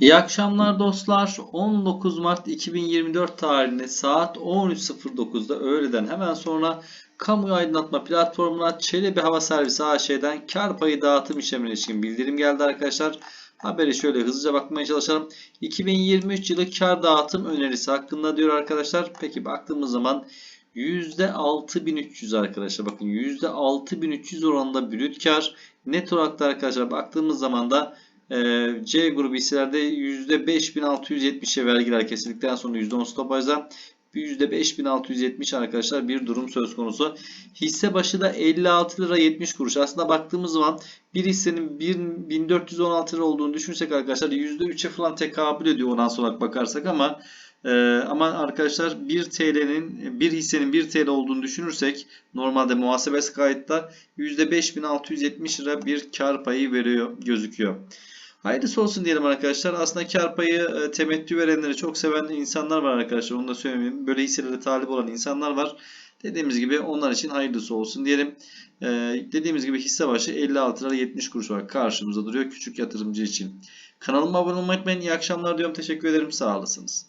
İyi akşamlar dostlar. 19 Mart 2024 tarihinde saat 13.09'da öğleden hemen sonra kamu aydınlatma platformuna Çelebi Hava Servisi AŞ'den kar payı dağıtım işlemine ilişkin bildirim geldi arkadaşlar. Haberi şöyle hızlıca bakmaya çalışalım. 2023 yılı kar dağıtım önerisi hakkında diyor arkadaşlar. Peki baktığımız zaman %6300 arkadaşlar. Bakın %6300 oranında brüt kar. Net olarak da arkadaşlar baktığımız zaman da C grubu hisselerde %5670'e vergiler kesildikten sonra %10 stopajda %5670 arkadaşlar bir durum söz konusu. Hisse başı da 56 lira 70 kuruş. Aslında baktığımız zaman bir hissenin 1416 lira olduğunu düşünsek arkadaşlar %3'e falan tekabül ediyor ondan sonra bakarsak ama e, ama arkadaşlar 1 TL'nin bir hissenin 1 TL olduğunu düşünürsek normalde muhasebesi kayıtta %5670 lira bir kar payı veriyor gözüküyor. Hayırlısı olsun diyelim arkadaşlar. Aslında kar payı e, temettü verenleri çok seven insanlar var arkadaşlar. Onu da söyleyeyim. Böyle hisselere talip olan insanlar var. Dediğimiz gibi onlar için hayırlısı olsun diyelim. Ee, dediğimiz gibi hisse başı 56 lira 70 kuruş olarak karşımıza duruyor küçük yatırımcı için. Kanalıma abone olmayı unutmayın. İyi akşamlar diyorum. Teşekkür ederim. Sağ olasınız.